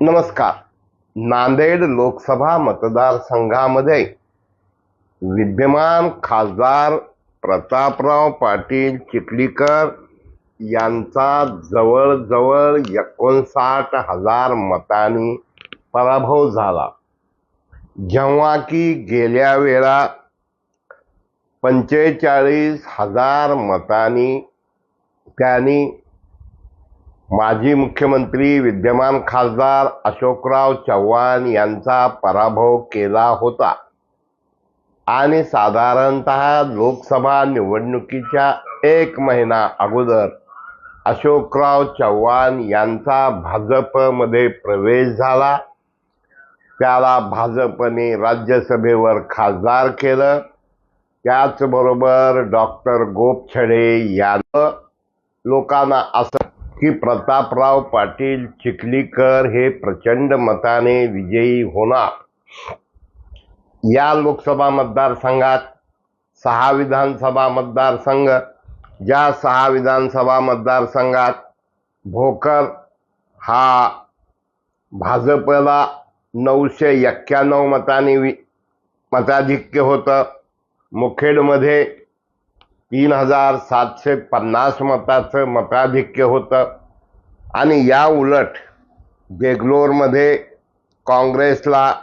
नमस्कार. नांदेड लोकसभा मतदारसंघामध्ये विद्यमान खासदार प्रतापराव पाटील चिखलीकर यांचा जवळजवळ एकोणसाठ हजार मतांनी पराभव झाला. जेव्हा की गेल्या वेळा पंचेचाळीस हजार मतांनी त्यांनी माजी मुख्यमंत्री विद्यमान खासदार अशोकराव चव्हाण यांचा पराभव केला होता. आणि साधारणत लोकसभा निवडणुकीच्या एक महिना अगोदर अशोकराव चव्हाण यांचा भाजपमध्ये प्रवेश झाला. त्याला भाजपने राज्यसभेवर खासदार केलं. त्याचबरोबर डॉक्टर गोपछडे यानं लोकांना असं की प्रतापराव पाटील चिखलीकर हे प्रचंड मताने विजयी होणार. या लोकसभा मतदारसंघात सहा विधानसभा मतदारसंघ ज्या सहा विधानसभा मतदारसंघात भोकर हा भाजपला नऊशे एक्क्याण्णव मतांनी वि मताधिक्य होतं. मुखेडमध्ये तीन हजार सातशे पन्नास मताचं मताधिक्य होतं. आणि या उलट बेंगलोरमध्ये काँग्रेसला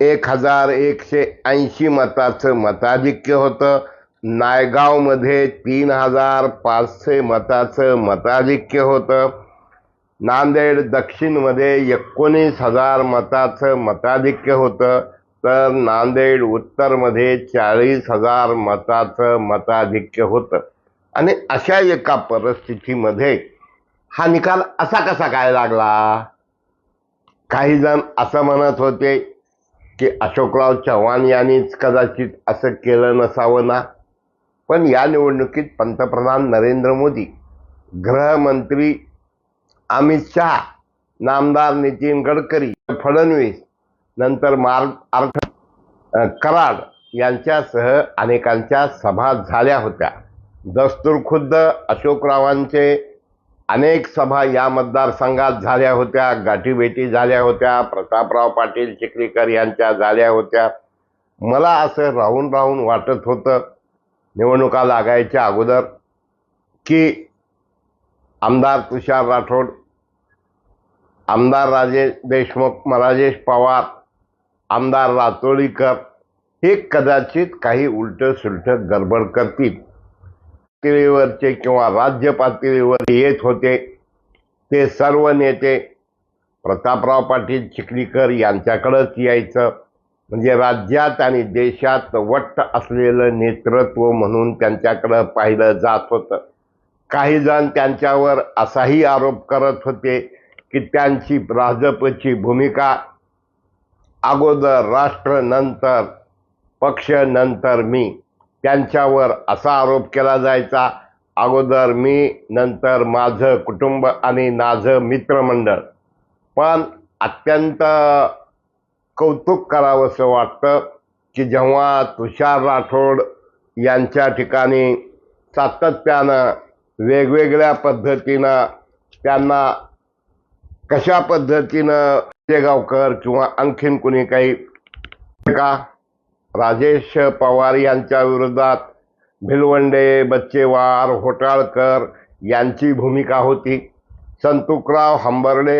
एक हजार एकशे ऐंशी मताचं मताधिक्य होतं. नायगावमध्ये तीन हजार पाचशे मताचं मताधिक्य होतं. नांदेड दक्षिणमध्ये एकोणीस हजार मताचं मताधिक्य होतं. तर नांदेड उत्तरमध्ये चाळीस हजार मताचं मताधिक्य होतं. आणि अशा एका परिस्थितीमध्ये हा निकाल असा कसा काय लागला? काही जण असं म्हणत होते की अशोकराव चव्हाण यांनीच कदाचित असं केलं नसावं ना? पण या निवडणुकीत पंतप्रधान नरेंद्र मोदी गृहमंत्री अमित शहा नामदार नितीन गडकरी फडणवीस नंतर मार्ग अर्थ कराड यांच्यासह अनेकांच्या सभा झाल्या होत्या. दस्तूर खुद्द अशोकरावांचे अनेक सभा या मतदारसंघात झाल्या होत्या. गाठीभेटी झाल्या होत्या. प्रतापराव पाटील चिखलीकर यांच्या झाल्या होत्या. मला असं राहून राहून वाटत होतं निवडणुका लागायच्या अगोदर की आमदार तुषार राठोड आमदार राजेश देशमुख राजेश पवार आमदार रातोळीकर हे कदाचित काही उलट सुलट गडबड करतील. पातळीवरचे किंवा राज्य पातळीवर येत होते ते सर्व नेते प्रतापराव पाटील चिखलीकर यांच्याकडंच यायचं. म्हणजे राज्यात आणि देशात वट्ट असलेलं नेतृत्व म्हणून त्यांच्याकडं पाहिलं जात होतं. काही जण त्यांच्यावर असाही आरोप करत होते की त्यांची भाजपची भूमिका अगोदर राष्ट्र नंतर पक्ष नंतर मी त्यांच्यावर असा आरोप केला जायचा. अगोदर मी नंतर माझं कुटुंब आणि माझं मित्रमंडळ. पण अत्यंत कौतुक करावंसं वाटतं की जेव्हा तुषार राठोड यांच्या ठिकाणी सातत्यानं वेगवेगळ्या पद्धतीनं त्यांना कशा पद्धतीनं शेगावकर किंवा आणखीन कुणी काही का? राजेश पवार यांच्या विरोधात भिलवंडे बच्चेवार होटाळकर यांची भूमिका होती. संतुकराव हंबर्डे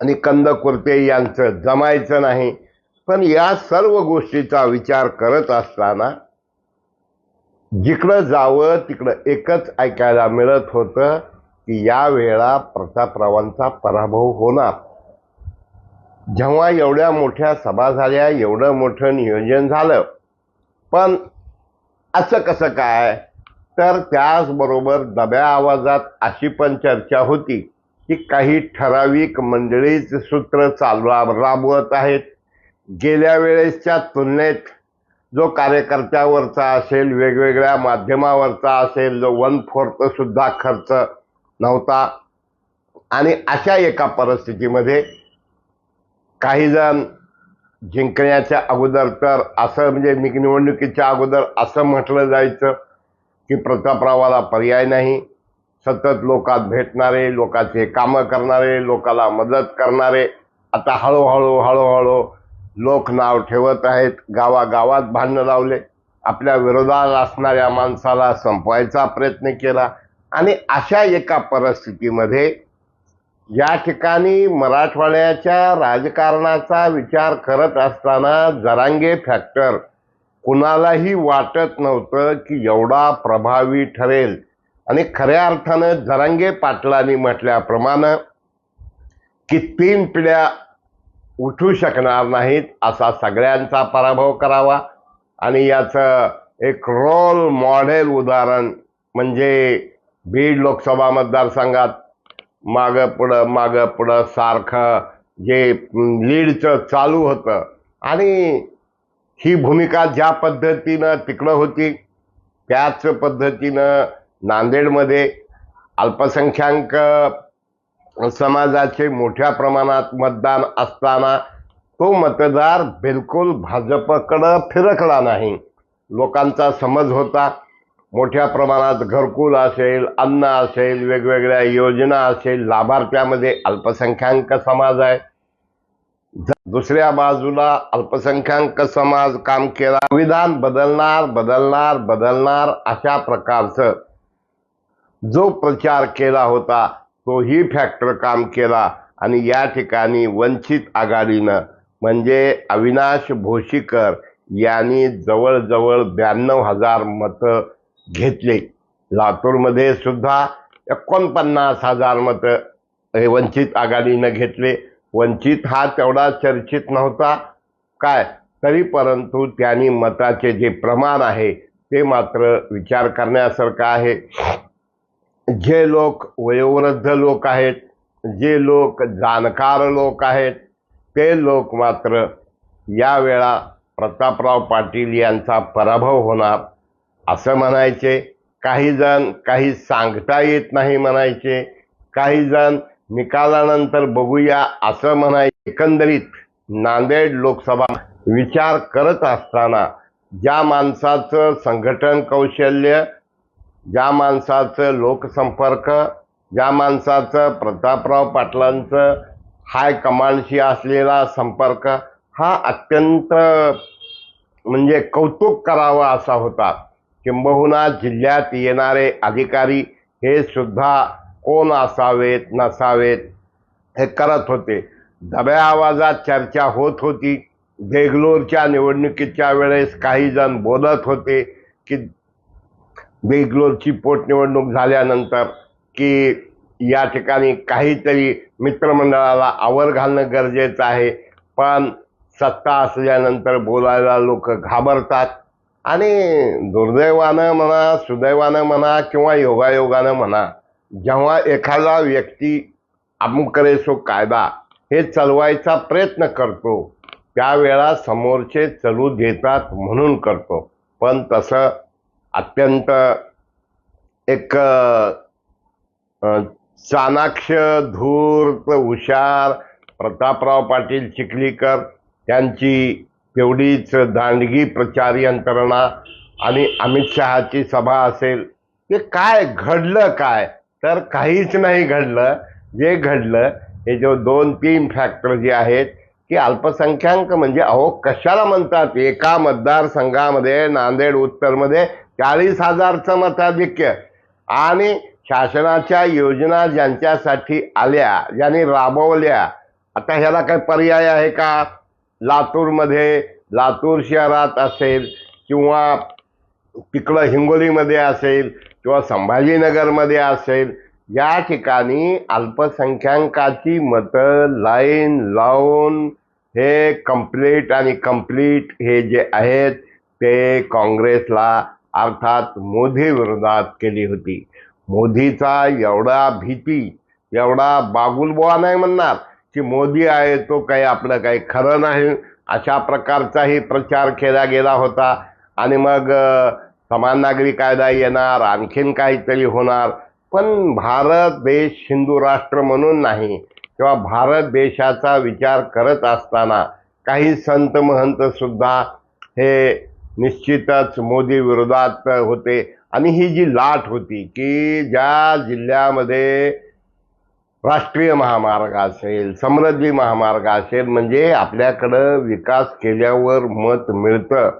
आणि कंदकुर्ते यांचं जमायचं नाही. पण या सर्व गोष्टीचा विचार करत असताना जिकडं जावं तिकडं एकच ऐकायला मिळत होतं की यावेळा प्रतापरावांचा पराभव होणार. जेव्हा एवढ्या मोठ्या सभा झाल्या एवढं मोठं नियोजन झालं. पण असं कसं काय? तर त्याचबरोबर दब्या आवाजात अशी पण चर्चा होती की काही ठराविक मंडळीच सूत्र चालू राबवत आहेत. गेल्या वेळेसच्या तुलनेत जो कार्यकर्त्यावरचा असेल वेगवेगळ्या माध्यमावरचा असेल जो वन फोर्थसुद्धा खर्च नव्हता. आणि अशा एका परिस्थितीमध्ये काही जण जिंकण्याच्या अगोदर तर असं म्हणजे निक- निवडणुकीच्या अगोदर असं म्हटलं जायचं की प्रतापरावाला पर्याय नाही. सतत लोकात भेटणारे लोकाचे कामं करणारे लोकाला मदत करणारे आता हळूहळू हळूहळू लोक नाव ठेवत आहेत. गावागावात भांडणं लावले. आपल्या विरोधात असणाऱ्या माणसाला संपवायचा प्रयत्न केला. आणि अशा एका परिस्थितीमध्ये या ठिकाणी मराठवाड्याच्या राजकारणाचा विचार करत असताना जरांगे फॅक्टर कुणालाही वाटत नव्हतं की एवढा प्रभावी ठरेल. आणि खऱ्या अर्थानं जरांगे पाटलांनी म्हटल्याप्रमाणे की तीन पिढ्या उठू शकणार नाहीत असा सगळ्यांचा पराभव करावा. आणि याचं एक रोल मॉडेल उदाहरण म्हणजे बीड लोकसभा मतदारसंघात मागं पुढं मागं पुढं सारखं जे लीडचं चालू होतं. आणि ही भूमिका ज्या पद्धतीनं तिकडं होती त्याच पद्धतीनं नांदेडमध्ये अल्पसंख्याक समाजाचे मोठ्या प्रमाणात मतदान असताना तो मतदार बिलकुल भाजपकडं फिरकला नाही. लोकांचा समज होता. मोठ्या प्रमाणात घरकुल असेल अन्न असेल वेगवेगळ्या योजना असेल लाभार्थ्यामध्ये अल्पसंख्याक समाज आहे. दुसऱ्या बाजूला अल्पसंख्याक समाज काम केला संविधान बदलणार बदलणार बदलणार अशा प्रकारचं जो प्रचार केला होता तोही फॅक्टर काम केला आणि या ठिकाणी वंचित आघाडीनं म्हणजे अविनाश भोशीकर यांनी जवळजवळ ब्याण्णव हजार मतं घेतले. लातूरमध्ये सुद्धा एकोणपन्नास हजार मतं हे वंचित आघाडीनं घेतले. वंचित हा तेवढा चर्चित नव्हता. काय? तरी परंतु त्यांनी मताचे जे प्रमाण आहे ते मात्र विचार करण्यासारखं आहे. जे लोक वयोवृद्ध लोक आहेत जे लोक जाणकार लोक आहेत ते लोक मात्र यावेळा प्रतापराव पाटील यांचा पराभव होणार. असं म्हणायचे. काही जण काही सांगता येत नाही म्हणायचे. काही जण निकालानंतर बघूया असं म्हणायचे एकंदरीत नांदेड लोकसभा विचार करत असताना ज्या माणसाचं संघटन कौशल्य ज्या माणसाचं लोकसंपर्क ज्या माणसाचं प्रतापराव पाटलांचं हाय कमांडशी असलेला संपर्क हा अत्यंत म्हणजे कौतुक करावं असा होता. किंबहुना जिल्ह्यात येणारे अधिकारी हे सुद्धा कोण असावेत नसावेत हे करत होते. दब्या आवाजात चर्चा होत होती. देगलोरच्या निवडणुकीच्या वेळेस काही जण बोलत होते की बेंगलोरची पोटनिवडणूक झाल्यानंतर की या ठिकाणी काहीतरी मित्रमंडळाला आवर घालणं गरजेचं आहे. पण सत्ता असल्यानंतर बोलायला लोक घाबरतात. आणि दुर्दैवानं म्हणा सुदैवानं म्हणा किंवा योगायोगानं म्हणा जेव्हा एखादा व्यक्ती अमुकरेसो कायदा हे चालवायचा प्रयत्न करतो त्यावेळा समोरचे चलू देतात म्हणून करतो. पण तसं अत्यंत एक चाणाक्ष धूर्त हुशार प्रतापराव पाटील चिखलीकर त्यांची तेवढीच दांडगी प्रचार यंत्रणा आणि अमित शहाची सभा असेल ते काय घडलं काय? तर काहीच नाही घडलं. जे घडलं हे जो दोन तीन फॅक्टर जे आहेत की अल्पसंख्याक म्हणजे अहो कशाला म्हणतात? एका मतदारसंघामध्ये नांदेड उत्तरमध्ये चाळीस हजारचं मताधिक्य. आणि शासनाच्या योजना ज्यांच्यासाठी आल्या ज्यांनी राबवल्या आता ह्याला काही पर्याय आहे का? लातूरमध्ये लातूर शहरात असेल किंवा तिकडं हिंगोलीमध्ये असेल किंवा संभाजीनगरमध्ये असेल या ठिकाणी अल्पसंख्याकाची मतं लाईन लावून हे कंप्लीट आणि कंप्लीट हे जे आहेत ते काँग्रेसला अर्थात मोदी विरोधात केली होती. मोदीचा एवढा भीती एवढा बागुलबुवा नाही म्हणणार. की मोदी आहे तो काही आपलं काही खरं नाही. अशा प्रकारचाही प्रचार केला गेला होता. आणि मग समान नागरी कायदा येणार आणखीन काहीतरी होणार. पण भारत देश हिंदू राष्ट्र म्हणून नाही. किंवा भारत देशाचा विचार करत असताना काही संत महंत सुद्धा हे निश्चितच मोदी विरोधात होते. आणि ही जी लाट होती की ज्या जिल्ह्यामध्ये राष्ट्रीय महामार्ग असेल समृद्धी महामार्ग असेल म्हणजे आपल्याकडं विकास केल्यावर मत मिळतं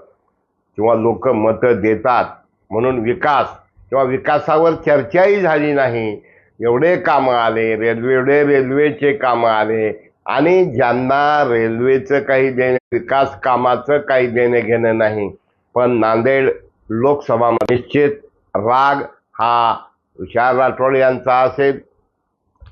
किंवा लोक मतं देतात. म्हणून विकास किंवा विकासावर चर्चाही झाली नाही. एवढे कामं आले रेल्वे एवढे रेल्वेचे कामं आले. आणि ज्यांना रेल्वेचं काही देणे विकास कामाचं काही देणे घेणं नाही. पण नांदेड लोकसभा निश्चित राग हा तुषार राठोड यांचा असेल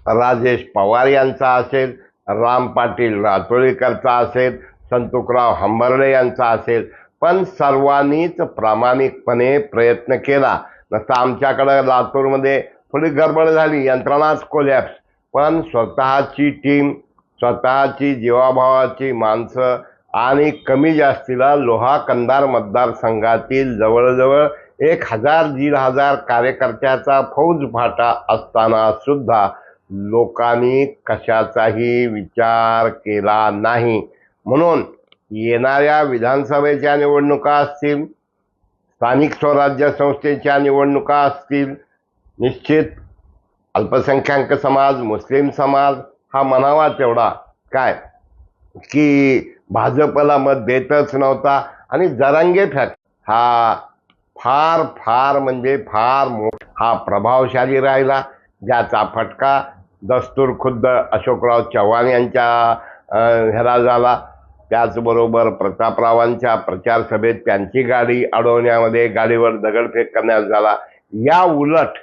राजेश पवार यांचा असेल राम पाटील रातोळीकरचा असेल संतुकराव हंबर्डे यांचा असेल. पण सर्वांनीच प्रामाणिकपणे प्रयत्न केला. नसतं आमच्याकडं लातूरमध्ये थोडी गडबड झाली यंत्रणाच कोलॅप्स पण स्वतःची टीम स्वतःची जीवाभावाची माणसं आणि कमी जास्तीला लोहा कंदार मतदारसंघातील जवळजवळ एक हजार दीड हजार कार्यकर्त्याचा फौज फाटा असताना सुद्धा लोकांनी कशाचाही विचार केला नाही. म्हणून येणाऱ्या विधानसभेच्या निवडणुका असतील स्थानिक स्वराज्य संस्थेच्या निवडणुका असतील निश्चित अल्पसंख्याक समाज मुस्लिम समाज हा म्हणावा तेवढा. काय? की भाजपला मत देतच नव्हता आणि जरांगे फॅक हा फार फार म्हणजे फार मोठा हा प्रभावशाली राहिला ज्याचा फटका दस्तूर खुद्द अशोकराव चव्हाण यांच्या ह्याला झाला. त्याचबरोबर प्रतापरावांच्या प्रचार सभेत त्यांची गाडी अडवण्यामध्ये गाडीवर दगडफेक करण्यात झाला. या उलट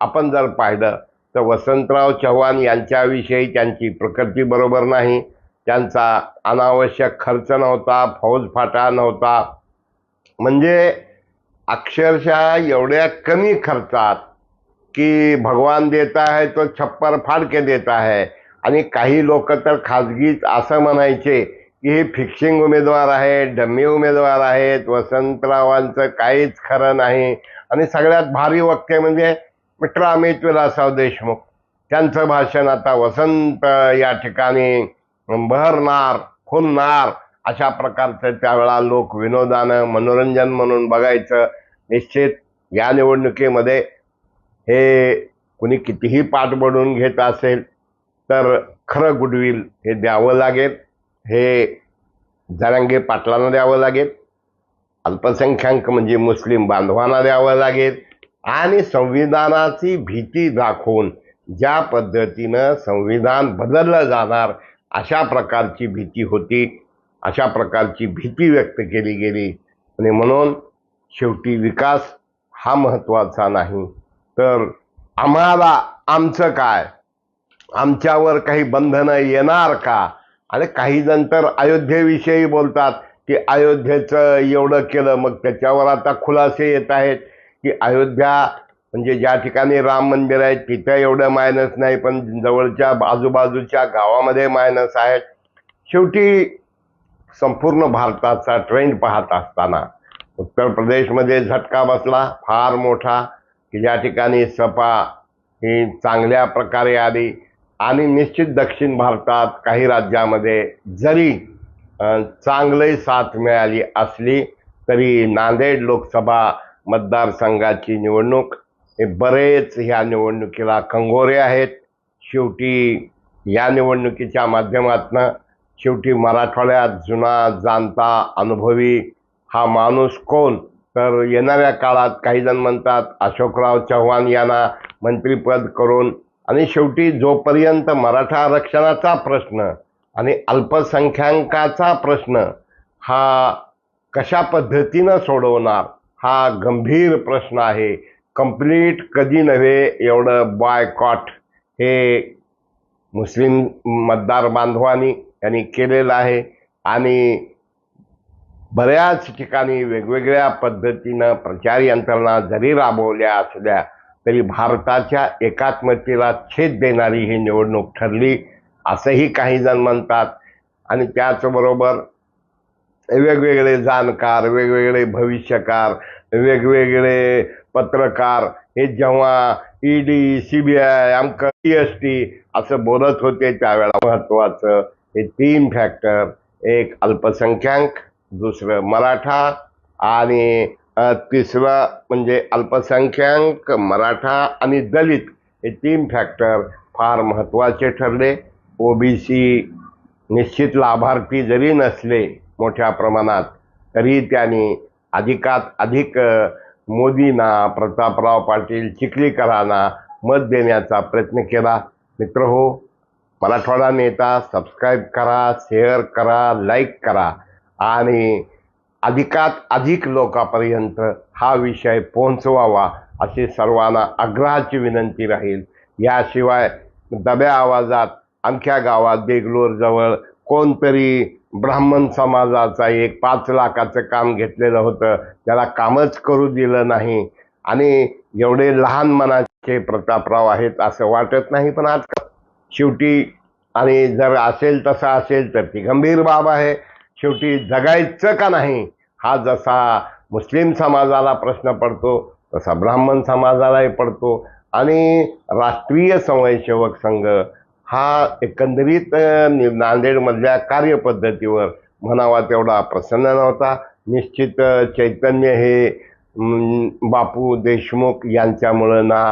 आपण जर पाहिलं तर वसंतराव चव्हाण यांच्याविषयी त्यांची प्रकृती बरोबर नाही. त्यांचा अनावश्यक खर्च नव्हता फौज फाटा नव्हता. म्हणजे अक्षरशः एवढ्या कमी खर्चात की भगवान देता है तो छप्पर फाड़ के देता है। आणि काही लोक तर खाजगीच असं म्हणायचे की हे फिक्सिंग उमेदवार आहेत डम्मी उमेदवार आहेत वसंतरावांचं काहीच खरं नाही. आणि सगळ्यात भारी वक्ते म्हणजे मित्र अमित विलासराव देशमुख. त्यांचं भाषण आता वसंत या ठिकाणी बहरणार खुलणार अशा प्रकारचं त्यावेळा लोक विनोदानं मनोरंजन म्हणून बघायचं. निश्चित या निवडणुकीमध्ये हे कुणी कितीही पाठ बनवून घेत असेल तर खरं गुडविल हे द्यावं लागेल. हे जरांगे पाटलांना द्यावं लागेल. अल्पसंख्याक म्हणजे मुस्लिम बांधवांना द्यावं लागेल. आणि संविधानाची भीती दाखवून ज्या पद्धतीनं संविधान बदललं जाणार अशा प्रकारची भीती होती. अशा प्रकारची भीती व्यक्त केली गेली. आणि म्हणून शेवटी विकास हा महत्त्वाचा नाही. तर आम्हाला आमचं काय? आमच्यावर काही बंधनं येणार का? आणि काही जण तर अयोध्येविषयी बोलतात की अयोध्येचं एवढं केलं मग त्याच्यावर आता खुलासे येत आहेत की अयोध्या म्हणजे ज्या ठिकाणी राम मंदिर आहे तिथं एवढं मायनस नाही पण जवळच्या आजूबाजूच्या गावामध्ये मायनस आहेत. शेवटी संपूर्ण भारताचा ट्रेंड पाहत असताना उत्तर प्रदेशमध्ये झटका बसला फार मोठा. की ज्या ठिकाणी सपा ही चांगल्या प्रकारे आली आणि निश्चित दक्षिण भारतात काही राज्यामध्ये जरी चांगली साथ मिळाली असली तरी नांदेड लोकसभा मतदारसंघाची निवडणूक हे बरेच ह्या निवडणुकीला कंगोरे आहेत. शेवटी या निवडणुकीच्या माध्यमातून शेवटी मराठवाड्यात जुना जाणता अनुभवी हा माणूस कोण? तर येणाऱ्या काळात काही जण म्हणतात अशोकराव चव्हाण यांना मंत्रिपद करून आणि शेवटी जोपर्यंत मराठा आरक्षणाचा प्रश्न आणि अल्पसंख्याकाचा प्रश्न हा कशा पद्धतीनं सोडवणार हा गंभीर प्रश्न आहे. कंप्लीट कधी नव्हे एवढं बॉयकॉट हे मुस्लिम मतदार बांधवांनी यांनी केलेलं आहे. आणि बऱ्याच ठिकाणी वेगवेगळ्या पद्धतीनं प्रचार यंत्रणा जरी राबवल्या असल्या तरी भारताच्या एकात्मतेला छेद देणारी ही निवडणूक ठरली असंही काही जण म्हणतात. आणि त्याचबरोबर वेगवेगळे जाणकार वेगवेगळे भविष्यकार वेगवेगळे पत्रकार हे जेव्हा ईडी आय आमकं सी एस टी असं बोलत होते त्यावेळेला महत्त्वाचं हे तीन फॅक्टर एक अल्पसंख्याक दुसरं मराठा आणि तिसरं म्हणजे अल्पसंख्याक मराठा आणि दलित हे तीन फॅक्टर फार महत्त्वाचे ठरले. ओबीसी निश्चित लाभार्थी जरी नसले मोठ्या प्रमाणात तरी त्यांनी अधिकात अधिक मोदींना प्रतापराव पाटील चिखलीकरांना मत देण्याचा प्रयत्न केला. मित्र हो मराठवाडा नेता सबस्क्राईब करा शेअर करा लाईक करा. आणि अधिकात अधिक लोकांपर्यंत हा विषय पोहोचवावा अशी सर्वांना आग्रहाची विनंती राहील. याशिवाय दब्या आवाजात आणख्या गावात देगलूरजवळ कोणतरी ब्राह्मण समाजाचा एक पाच लाखाचं काम घेतलेलं होतं. त्याला कामच करू दिलं नाही. आणि एवढे लहान मनाचे प्रतापराव आहेत असं वाटत नाही पण आज शेवटी आणि जर असेल तसं असेल तर ती गंभीर बाब आहे. शेवटी जगायचं का नाही? हा जसा मुस्लिम समाजाला प्रश्न पडतो तसा ब्राह्मण समाजालाही पडतो. आणि राष्ट्रीय स्वयंसेवक संघ हा एकंदरीत नांदेडमधल्या कार्यपद्धतीवर म्हणावा तेवढा प्रसन्न नव्हता. निश्चित चैतन्य हे बापू देशमुख यांच्यामुळं ना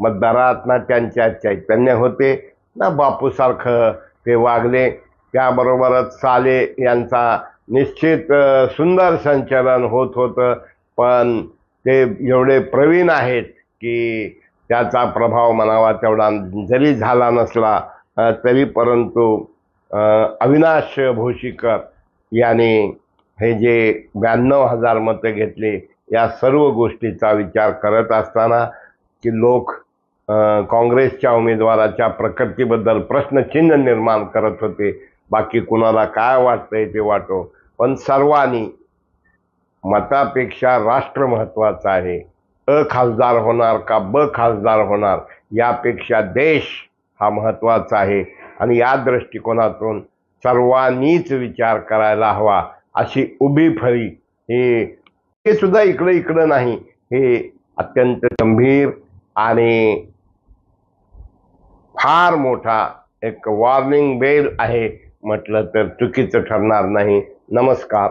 मतदारात ना त्यांच्या चैतन्य होते ना बापूसारखं ते वागले. त्याबरोबरच साले यांचा निश्चित सुंदर संचलन होत होतं. पण ते एवढे प्रवीण आहेत की त्याचा प्रभाव म्हणावा तेवढा जरी झाला नसला तरी परंतु अविनाश भोशीकर यांनी हे जे ब्याण्णव हजार मतं घेतली या सर्व गोष्टीचा विचार करत असताना की लोक काँग्रेसच्या उमेदवाराच्या प्रकृतीबद्दल प्रश्नचिन्ह निर्माण करत होते. बाकी कुणाला काय वाटतंय ते वाटो. पण सर्वांनी मतापेक्षा राष्ट्र महत्वाचं आहे. अ खासदार होणार का ब खासदार होणार यापेक्षा देश हा महत्त्वाचा आहे. आणि या दृष्टिकोनातून सर्वांनीच विचार करायला हवा. अशी उभी फळी हे हे सुद्धा इकडं इकडं नाही. हे अत्यंत गंभीर आणि फार मोठा एक वॉर्निंग बेल आहे. म्हटलं तर चुकीचं ठरणार नाही. नमस्कार.